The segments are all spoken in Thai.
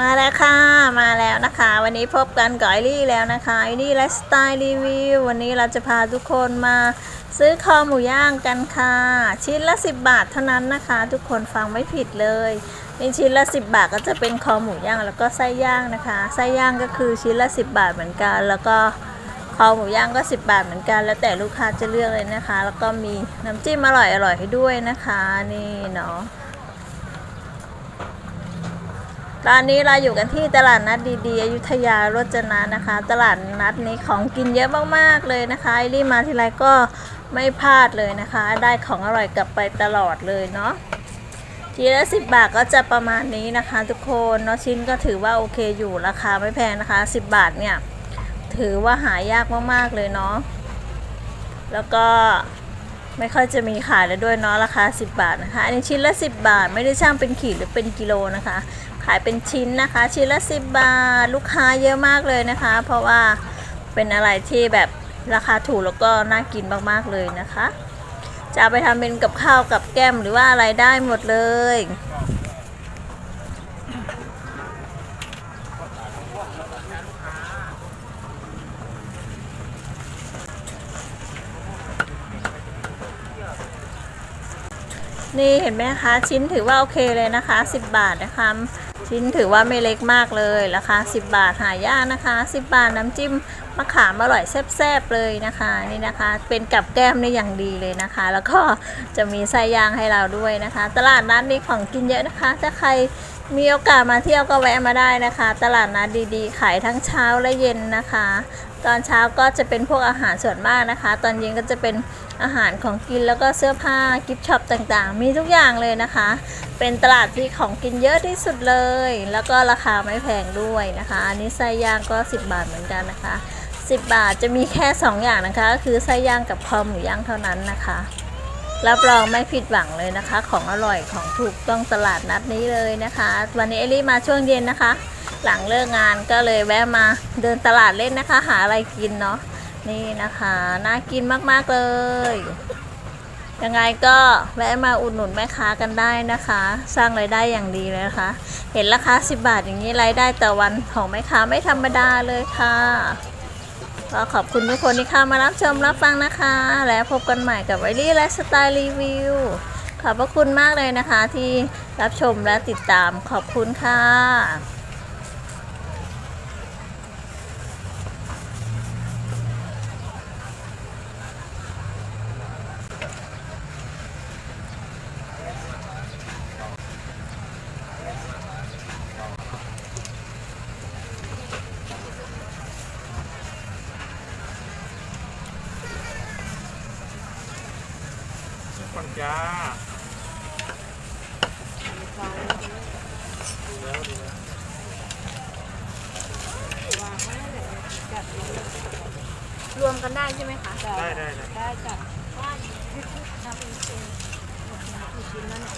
มาแล้วค่ะ มาแล้วนะคะ วันนี้พบกันกับไอรี่แล้วนะคะไอรี่ไลฟ์สไตล์รีวิววันนี้เราจะพาทุกคนมาซื้อคอหมูย่างกันค่ะ ชิ้นละ 10 บาทเท่านั้นนะคะ ทุกคนฟังไม่ผิดเลยนี่ชิ้นละ 10 บาทก็จะเป็นคอหมูย่างแล้วก็ไส้ย่างนะคะไส้ย่างก็คือชิ้นละ 10 บาทเหมือนกัน แล้วก็คอหมูย่างก็ 10 บาทเหมือนกัน แล้วแต่ลูกค้าจะเลือกเลยนะคะ แล้วก็มีน้ำจิ้มอร่อยๆให้ด้วยนะคะ นี่เนาะ ตอนนี้เราอยู่กันที่ตลาดนัดดีๆอยุธยารจนะนะคะ ตลาดนัดนี้ของกินเยอะมากๆเลยนะคะไอรี่มาทีไรก็ไม่พลาดเลยนะคะ ได้ของอร่อยกลับไปตลอดเลยเนาะทีละสิบบาทก็จะประมาณนี้นะคะ ทุกคนเนาะชิ้นก็ถือว่าโอเคอยู่ราคาไม่แพงนะคะ 10 บาทเนี่ย ถือว่าหายากมากๆเลยเนาะแล้วก็ไม่ค่อยจะมีขายแล้วด้วยเนาะราคา 10 บาทนะคะ อันนี้ชิ้นละ 10 บาท ไม่ได้ช่างเป็นขีดหรือเป็นกิโลนะคะ ขายเป็นชิ้นนะคะ ชิ้นละ10บบาทลูกค้าเยอะมากเลยนะคะ เพราะว่าเป็นอะไรที่แบบราคาถูกแล้วก็น่ากินมากๆเลยนะคะ จะไปทำเป็นกับข้าวกับแก้มหรือว่าอะไรได้หมดเลยนี่เห็นไหมคะ ชิ้นถือว่าโอเคเลยนะคะ 10 บาทนะคะ ชิ้นถือว่าไม่เล็กมากเลยราคา 10 บาทหายากนะคะ 10 บาทน้ำจิ้มมะขามอร่อยแซ่บๆเลยนะคะนี่นะคะ เป็นกับแก้มได้อย่างดีเลยนะคะ แล้วก็จะมีไส้ย่างให้เราด้วยนะคะ ตลาดนัดนี้ของกินเยอะนะคะถ้าใคร มีโอกาสมาเที่ยวก็แวะมาได้นะคะ ตลาดนัดดีๆ ขายทั้งเช้าและเย็นนะคะ ตอนเช้าก็จะเป็นพวกอาหารส่วนมากนะคะ ตอนเย็นก็จะเป็นอาหารของกินแล้วก็เสื้อผ้ากิฟต์ช็อปต่างๆ มีทุกอย่างเลยนะคะ เป็นตลาดที่ของกินเยอะที่สุดเลย แล้วก็ราคาไม่แพงด้วยนะคะ อันนี้ไส้ย่างก็ 10 บาทเหมือนกันนะคะ 10 บาทจะมีแค่ 2 อย่างนะคะก็คือไส้ย่างกับคอหมูย่างเท่านั้นนะคะ รับรองไม่ผิดหวังเลยนะคะ ของอร่อยของถูกต้องตลาดนัดนี้เลยนะคะ วันนี้เอลี่มาช่วงเย็นนะคะ หลังเลิกงานก็เลยแวะมาเดินตลาดเล่นนะคะ หาอะไรกินเนาะนี่นะคะน่ากินมากๆเลยยังไงก็แวะมาอุดหนุนแม่ค้ากันได้นะคะ สร้างรายได้อย่างดีเลยนะคะ เห็นราคา 10 บาทอย่างนี้รายได้ต่อวันของแม่ค้าไม่ธรรมดาเลยค่ะ ก็ขอบคุณทุกคนที่เข้ามารับชมรับฟังนะคะ และพบกันใหม่กับไวลี่และสไตล์รีวิวขอบพระคุณมากเลยนะคะที่รับชมและติดตามขอบคุณค่ะ ก่อนจ้ารวมกันได้ใช่ไหมคะได้ได้ได้ได้จ้ะว่าทำเป็นเป็นกี่ชิ้นแล้วเนี่ย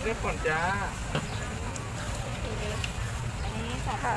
เลือกก่อนจ้า ค่ะ